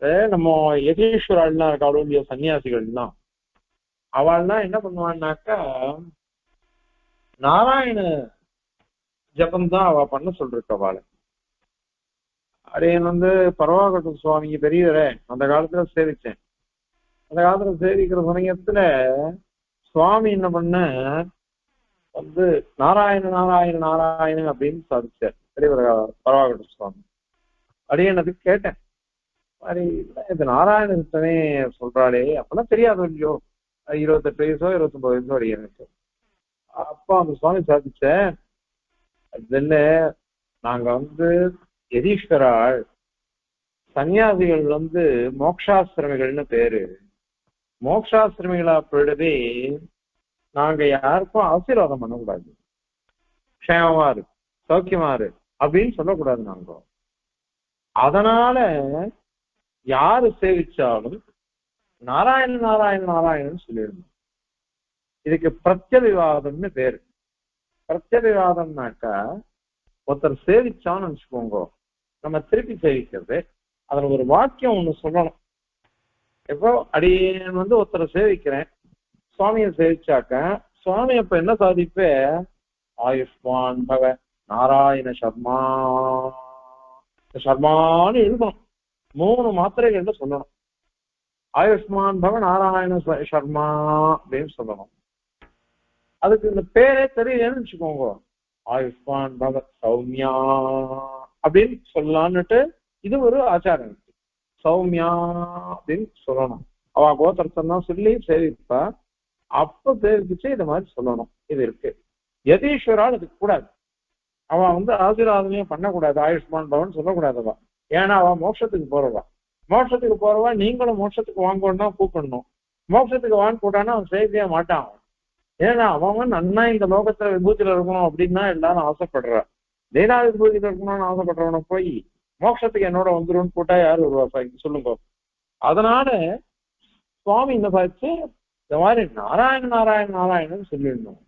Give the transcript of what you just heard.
அஹ் நம்ம யதீஸ்வராள்லாம் இருக்கா இல்லையோ சன்னியாசிகள்லாம் அவள்லாம் என்ன பண்ணுவான்னாக்கா நாராயண ஜபம்தான் அவ பண்ண சொல்லிருக்க அவளை. அடையன் வந்து பரவாகட்டும் சுவாமிங்க பெரியவரே அந்த காலத்துல சேவிச்சேன். அந்த காலத்துல சேவிக்கிற சமயத்துல சுவாமி என்ன பண்ண வந்து நாராயண நாராயண நாராயணன் அப்படின்னு சாதிச்சார். பெரியவர் பரவாகட்டும் சுவாமி. அடியனதுக்கு கேட்டேன். மாதிரி இது நாராயணத்தனே சொல்றாளே அப்பெல்லாம் தெரியாது இல்லையோ இருபத்தெட்டு வயசோ இருபத்தொன்பது வயசோ அடியனுக்கு அப்பா அந்த சுவாமி சாதிச்ச அது இல்ல நாங்க வந்து எதீஸ்வரால் சன்னியாசிகள் வந்து மோக்ஷாசிரமிகள்னு பேரு. மோக்ஷாசிரமிகளா பொழுதே நாங்க யாருக்கும் ஆசீர்வாதம் பண்ணக்கூடாது. க்ஷேமமா இரு சௌக்கியமா இரு அப்படின்னு சொல்லக்கூடாது நாங்க. அதனால யாரு சேவிச்சாலும் நாராயண நாராயண நாராயணன் சொல்லியிருந்தோம். இதுக்கு பிரத்யவிவாதம்னு பேரு. பிரத்யவிவாதம்னாக்கா ஒருத்தர் சேவிச்சான்னு வச்சுக்கோங்க. நம்ம திருப்பி சேவிக்கிறது அதுல ஒரு வாக்கியம் ஒண்ணு சொல்லணும். இப்போ அடியேன் வந்து ஒருத்தரை சேவிக்கிறேன். சுவாமியை சேவிச்சாக்க சுவாமி அப்ப என்ன சாதிப்ப? ஆயுஷ்மான் பவ நாராயண சர்மா. சர்மான்னு எழுதணும். மூணு மாத்திரைகள்ல சொல்லணும். ஆயுஷ்மான் பவ நாராயண சர்மா அப்படின்னு சொல்லணும். அதுக்கு இந்த பேரே தெரியலன்னு வச்சுக்கோங்க. ஆயுஷ்மான் பவ சௌமியா அப்படின்னு சொல்லலான்னுட்டு இது ஒரு ஆச்சாரம் இருக்கு. சௌமியா அப்படின்னு சொல்லணும். அவ கோத்திரத்தான் தான் சொல்லி சேவிப்பா. அப்ப சேவிச்சு இந்த மாதிரி சொல்லணும். இது இருக்கு. யதீஸ்வரால் அதுக்கு கூடாது. அவ வந்து ஆசீர்வாதனையும் பண்ணக்கூடாது. ஆயுஷ்மான் பவன் சொல்லக்கூடாதவா ஏன்னா அவ மோட்சத்துக்கு போறவா மோட்சத்துக்கு போறவா நீங்களும் மோட்சத்துக்கு வாங்கணும்னா கூப்பிடணும் மோட்சத்துக்கு வாங்க கூட்டானா அவன் செய்யவே மாட்டான். ஏன்னா அவன் நன்னா இந்த லோகத்துல விபூதியில இருக்கணும் அப்படின்னா எல்லாரும் ஆசைப்படுறா லீலா விபூதியில இருக்கணும்னு ஆசைப்படுறவனை போய் மோட்சத்துக்கு என்னோட வந்துரும்னு கூட்டா யாரு வருவா சொல்லுங்க. அதனால சுவாமி இந்த பார்த்து இந்த மாதிரி நாராயண நாராயண நாராயணன் சொல்லிடணும்.